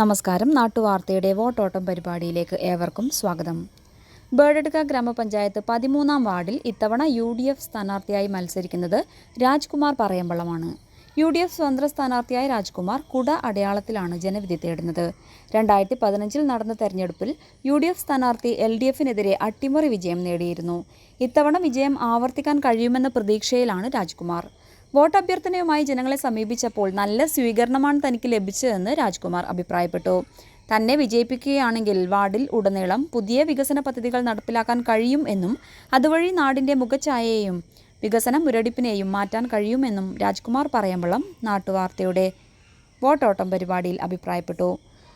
നമസ്കാരം. നാട്ടുവാർത്തയുടെ വോട്ടോട്ടം പരിപാടിയിലേക്ക് ഏവർക്കും സ്വാഗതം. ബേഡെടുക്ക ഗ്രാമപഞ്ചായത്ത് പതിമൂന്നാം വാർഡിൽ ഇത്തവണ യു ഡി എഫ് സ്ഥാനാർത്ഥിയായി മത്സരിക്കുന്നത് രാജ്കുമാർ പറയമ്പളമാണ് യു ഡി എഫ് സ്വതന്ത്ര സ്ഥാനാർത്ഥിയായ രാജ്കുമാർ കുട അടയാളത്തിലാണ് ജനവിധി തേടുന്നത്. രണ്ടായിരത്തി പതിനഞ്ചിൽ നടന്ന തെരഞ്ഞെടുപ്പിൽ യു ഡി എഫ് സ്ഥാനാർത്ഥി എൽ ഡി എഫിനെതിരെ അട്ടിമറി വിജയം നേടിയിരുന്നു. ഇത്തവണ വിജയം ആവർത്തിക്കാൻ കഴിയുമെന്ന പ്രതീക്ഷയിലാണ് രാജ്കുമാർ. വോട്ട് അഭ്യർത്ഥനയുമായി ജനങ്ങളെ സമീപിച്ചപ്പോൾ നല്ല സ്വീകരണമാണ് തനിക്ക് ലഭിച്ചതെന്ന് രാജ്കുമാർ അഭിപ്രായപ്പെട്ടു. തന്നെ വിജയിപ്പിക്കുകയാണെങ്കിൽ വാർഡിൽ ഉടനീളം പുതിയ വികസന പദ്ധതികൾ നടപ്പിലാക്കാൻ കഴിയും എന്നും അതുവഴി നാടിന്റെ മുഖഛായയെയും വികസന മുരടിപ്പിനെയും മാറ്റാൻ കഴിയുമെന്നും രാജ്കുമാർ പറയമ്പളം നാട്ടുവാർത്തയുടെ വോട്ടോട്ടം പരിപാടിയിൽ അഭിപ്രായപ്പെട്ടു.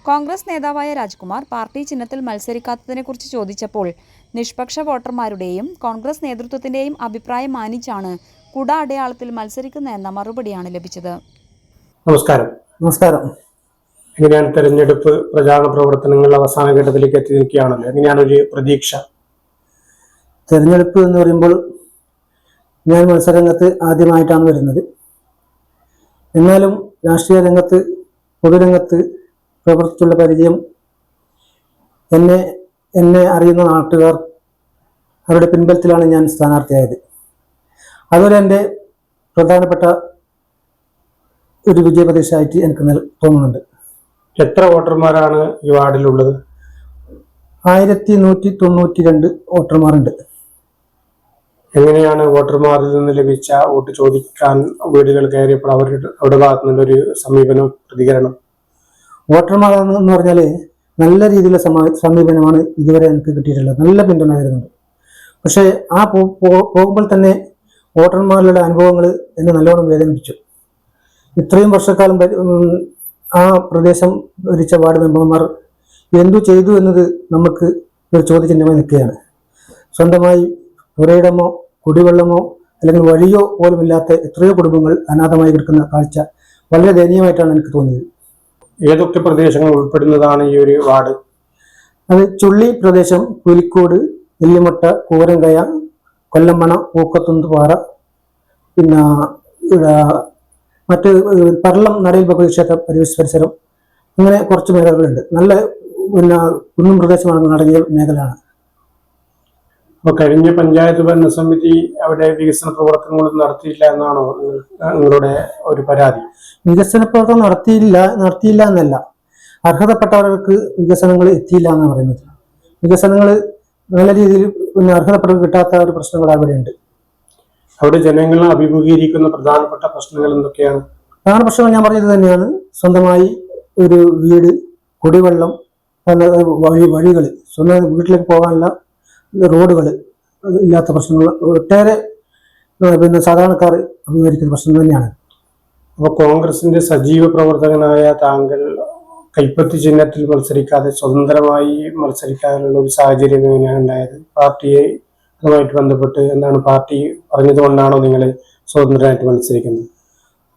കോൺഗ്രസ് നേതാവായ രാജ്കുമാർ പാർട്ടി ചിഹ്നത്തിൽ മത്സരിക്കാത്തതിനെക്കുറിച്ച് ചോദിച്ചപ്പോൾ നിഷ്പക്ഷ വോട്ടർമാരുടെയും കോൺഗ്രസ് നേതൃത്വത്തിന്റെയും അഭിപ്രായം മാനിച്ചാണ് കുട അടയാളത്തിൽ മത്സരിക്കുന്ന എന്ന മറുപടിയാണ് ലഭിച്ചത്. നമസ്കാരം. നമസ്കാരം. എങ്ങനെയാണ് തെരഞ്ഞെടുപ്പ് പ്രചാരണ പ്രവർത്തനങ്ങൾ അവസാന ഘട്ടത്തിലേക്ക് എത്തി നിൽക്കുകയാണല്ലോ? എങ്ങനെയാണ് ഒരു പ്രതീക്ഷ? തെരഞ്ഞെടുപ്പ് എന്ന് പറയുമ്പോൾ ഞാൻ മത്സരരംഗത്ത് ആദ്യമായിട്ടാണ് വരുന്നത്. എന്നാലും രാഷ്ട്രീയ രംഗത്ത് പൊതുരംഗത്ത് പ്രവർത്തിച്ചുള്ള പരിചയം എന്നെ എന്നെ അറിയുന്ന നാട്ടുകാർ അവരുടെ പിൻബലത്തിലാണ് ഞാൻ സ്ഥാനാർത്ഥിയായത്. അതുപോലെ എന്റെ പ്രധാനപ്പെട്ട ഒരു വിജയപ്രതീക്ഷയായിട്ട് എനിക്ക് തോന്നുന്നുണ്ട്. എത്ര വോട്ടർമാരാണ് ഈ വാർഡിലുള്ളത്? ആയിരത്തി നൂറ്റി തൊണ്ണൂറ്റി രണ്ട് വോട്ടർമാരുണ്ട്. എങ്ങനെയാണ് വോട്ടർമാരിൽ നിന്ന് ലഭിച്ച വോട്ട് ചോദിക്കാൻ വീടുകൾ കയറിയപ്പോൾ അവരുടെ അവരുടെ ഭാഗത്തു നിന്നൊരു സമീപനം പ്രതികരണം? വോട്ടർമാർ എന്ന് പറഞ്ഞാൽ നല്ല രീതിയിലുള്ള സമീപനമാണ് ഇതുവരെ എനിക്ക് കിട്ടിയിട്ടുള്ളത്. നല്ല പിന്തുണ വരുന്നുണ്ട് പക്ഷേ ആ പോകുമ്പോൾ തന്നെ വോട്ടർമാരുടെ അനുഭവങ്ങൾ എന്നെ നല്ലോണം വേദനിപ്പിച്ചു. ഇത്രയും വർഷക്കാലം ആ പ്രദേശം ഭരിച്ച വാർഡ് മെമ്പർമാർ എന്തു ചെയ്തു എന്നത് നമുക്ക് ഒരു ചോദ്യചിഹ്നമായി നിൽക്കുകയാണ്. സ്വന്തമായി പുരയിടമോ കുടിവെള്ളമോ അല്ലെങ്കിൽ വഴിയോ പോലും ഇല്ലാത്ത എത്രയോ കുടുംബങ്ങൾ അനാഥമായി കിടക്കുന്ന കാഴ്ച വളരെ ദയനീയമായിട്ടാണ് എനിക്ക് തോന്നിയത്. ഏതൊക്കെ പ്രദേശങ്ങൾ ഉൾപ്പെടുന്നതാണ് ഈ ഒരു വാർഡ്? അത് ചുള്ളി പ്രദേശം പുലിക്കോട് നെല്ലിമട്ട കൂരങ്കയ കൊല്ലമ്മണ പൂക്കത്തുന്തുപാറ പിന്നെ ഇവിടെ മറ്റ് പർളം നടയിൽ ഭഗവതി ക്ഷേത്രം പരിവേശ പരിസരം അങ്ങനെ കുറച്ച് മേഖലകളുണ്ട്. നല്ല പിന്നെ കുന്നും പ്രദേശമാണ് നടങ്ങിയ മേഖലയാണ്. അപ്പൊ കഴിഞ്ഞ പഞ്ചായത്ത് ഭരണസമിതി അവിടെ വികസന പ്രവർത്തനങ്ങളൊന്നും നടത്തിയില്ല എന്നാണോ നിങ്ങളുടെ ഒരു പരാതി? വികസന പ്രവർത്തനം നടത്തിയില്ല നടത്തിയില്ല എന്നല്ല. അർഹതപ്പെട്ടവർക്ക് വികസനങ്ങൾ എത്തിയില്ല എന്നാണ് പറയുന്നത്. വികസനങ്ങൾ നല്ല രീതിയിൽ പിന്നെ അർഹതപ്പെട്ടവർക്ക് കിട്ടാത്ത ഒരു പ്രശ്നങ്ങൾ അവിടെയുണ്ട് അവിടെ ജനങ്ങൾ അഭിമുഖീകരിക്കുന്ന പ്രധാനപ്പെട്ട പ്രശ്നങ്ങൾ എന്തൊക്കെയാണ്? പ്രധാന പ്രശ്നങ്ങൾ ഞാൻ പറഞ്ഞത് തന്നെയാണ്. സ്വന്തമായി ഒരു വീട് കുടിവെള്ളം വഴി വഴികൾ സ്വന്തം വീട്ടിലേക്ക് പോകാനുള്ള റോഡുകൾ ഇല്ലാത്ത പ്രശ്നങ്ങൾ ഒട്ടേറെ പിന്നെ സാധാരണക്കാർ അഭിമുഖീകരിക്കുന്ന പ്രശ്നം തന്നെയാണ്. അപ്പോൾ കോൺഗ്രസിന്റെ സജീവ പ്രവർത്തകനായ താങ്കൾ കൈപ്പത്തി ചിഹ്നത്തിൽ മത്സരിക്കാതെ സ്വതന്ത്രമായി മത്സരിക്കാനുള്ള ഒരു സാഹചര്യം എങ്ങനെയാണ് ഉണ്ടായത്. പാർട്ടിയെ അതുമായിട്ട് ബന്ധപ്പെട്ട് എന്താണ് പാർട്ടി പറഞ്ഞതുകൊണ്ടാണോ നിങ്ങൾ സ്വതന്ത്രമായിട്ട് മത്സരിക്കുന്നത്?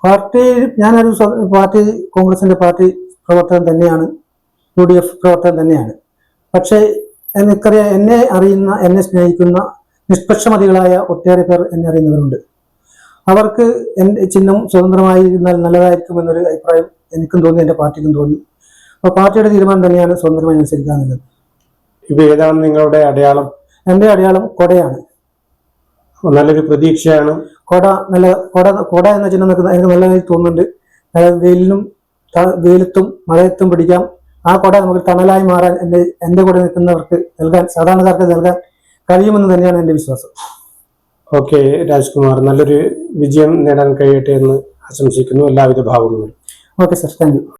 പാർട്ടി ഞാനൊരു പാർട്ടി കോൺഗ്രസിന്റെ പാർട്ടി പ്രവർത്തകൻ തന്നെയാണ് യു ഡി എഫ് പ്രവർത്തകൻ തന്നെയാണ്. പക്ഷേ എനിക്കറിയാം എന്നെ അറിയുന്ന എന്നെ സ്നേഹിക്കുന്ന നിഷ്പക്ഷമതികളായ ഒട്ടേറെ പേർ എന്നെ അറിയുന്നവരുണ്ട്. അവർക്ക് എന്റെ ചിഹ്നം സ്വതന്ത്രമായിരുന്നാൽ നല്ലതായിരിക്കും എന്നൊരു അഭിപ്രായം എനിക്കും തോന്നി എന്റെ പാർട്ടിക്കും തോന്നി. അപ്പോൾ പാർട്ടിയുടെ തീരുമാനം തന്നെയാണ് സ്വതന്ത്രമായി അനുസരിക്കാനുള്ളത്. ഇത് ഏതാണ് നിങ്ങളുടെ അടയാളം? എന്റെ അടയാളം കൊടയാണ്. നല്ലൊരു പ്രതീക്ഷയാണ്. കൊട നല്ല കൊട കൊട എന്ന നിൽക്കുന്ന എനിക്ക് നല്ലതായി തോന്നുന്നുണ്ട്. വെയിലിനും വെയിലത്തും മഴയത്തും പിടിക്കാം. ആ കൊട നമുക്ക് തണലായി മാറാൻ എന്റെ എന്റെ കൂടെ നിൽക്കുന്നവർക്ക് നൽകാൻ സാധാരണക്കാർക്ക് നൽകാൻ കഴിയുമെന്ന് തന്നെയാണ് എന്റെ വിശ്വാസം. ഓക്കെ രാജ്കുമാർ നല്ലൊരു വിജയം നേടാൻ കഴിയട്ടെ എന്ന് ആശംസിക്കുന്നു. എല്ലാവിധ ഭാവങ്ങളും. Okay sir. Thank you.